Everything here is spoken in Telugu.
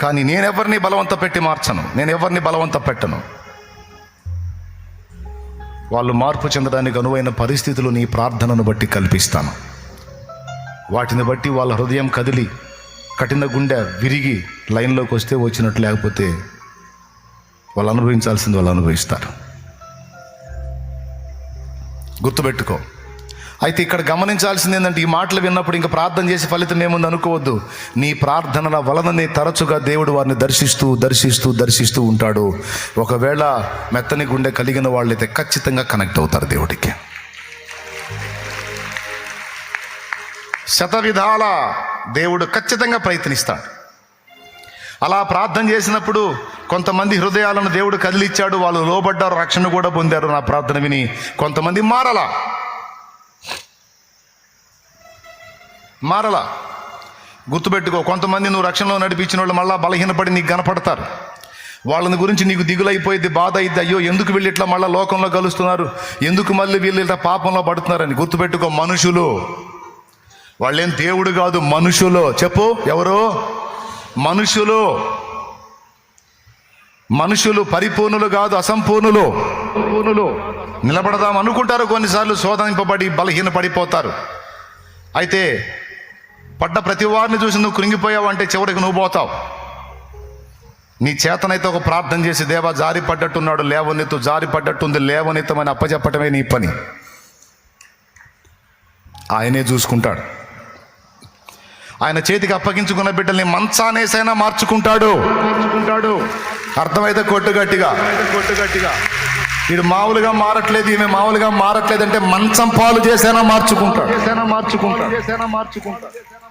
కానీ నేనెవరిని బలవంత పెట్టి మార్చను? నేను ఎవరిని బలవంత పెట్టను? వాళ్ళు మార్పు చెందడానికి అనువైన పరిస్థితులు నీ ప్రార్థనను బట్టి కల్పిస్తాను. వాటిని బట్టి వాళ్ళ హృదయం కదిలి కఠిన గుండె విరిగి లైన్లోకి వస్తే వచ్చినట్టు లేకపోతే వాళ్ళు అనుభవించాల్సింది వాళ్ళు అనుభవిస్తారు. గుర్తుపెట్టుకో. అయితే ఇక్కడ గమనించాల్సింది ఏంటంటే ఈ మాటలు విన్నప్పుడు ఇంకా ప్రార్థన చేసి ఫలితం ఏముంది అనుకోవద్దు. నీ ప్రార్థనల వలననే తరచుగా దేవుడు వారిని దర్శిస్తూ దర్శిస్తూ దర్శిస్తూ ఉంటాడు. ఒకవేళ మెత్తని గుండె కలిగిన వాళ్ళైతే ఖచ్చితంగా కనెక్ట్ అవుతారు దేవుడికి. శతవిధాల దేవుడు ఖచ్చితంగా ప్రయత్నిస్తాడు. అలా ప్రార్థన చేసినప్పుడు కొంతమంది హృదయాలను దేవుడు కదిలిచ్చాడు వాళ్ళు లోబడ్డారు రక్షణ కూడా పొందారు. నా ప్రార్థన విని కొంతమంది మారలా. మారలా గుర్తుపెట్టుకో కొంతమంది నువ్వు రక్షణలో నడిపించిన వాళ్ళు మళ్ళా బలహీనపడి నీకు కనపడతారు. వాళ్ళని గురించి నీకు దిగులైపోయింది బాధ అయింది అయ్యో ఎందుకు వీళ్ళు ఇట్లా మళ్ళీ లోకంలో కలుస్తున్నారు? ఎందుకు మళ్ళీ వీళ్ళు ఇట్లా పాపంలో పడుతున్నారని గుర్తుపెట్టుకో మనుషులు. వాళ్ళేం దేవుడు కాదు మనుషులు. చెప్పు ఎవరు? మనుషులు. మనుషులు పరిపూర్ణులు కాదు అసంపూర్ణులు. పూర్ణులు నిలబడదాం అనుకుంటారు కొన్నిసార్లు శోధింపబడి బలహీన పడిపోతారు అయితే పడ్డ ప్రతి వారిని చూసి నువ్వు కృంగిపోయావు అంటే చివరికి నువ్వు పోతావు. నీ చేతనైతే ఒక ప్రార్థన చేసి దేవా జారి పడ్డట్టున్నాడు లేవనెత్తు జారి పడ్డట్టుంది లేవనెత్తమని అప్పచెప్పటమే నీ పని. ఆయనే చూసుకుంటాడు. ఆయన చేతికి అప్పగించుకున్న బిడ్డల్ని మంచానేసైనా మార్చుకుంటాడు. మార్చుకుంటాడు. అర్థమైతే కొట్టు గట్టిగా. కొట్టు గట్టిగా. వీడు మామూలుగా మారట్లేదు ఈమె మామూలుగా మారట్లేదు అంటే మంచం పాలు చేసైనా మార్చుకుంటాడు. చేసైనా మార్చుకుంటాడు. చేసైనా మార్చుకుంటాడు.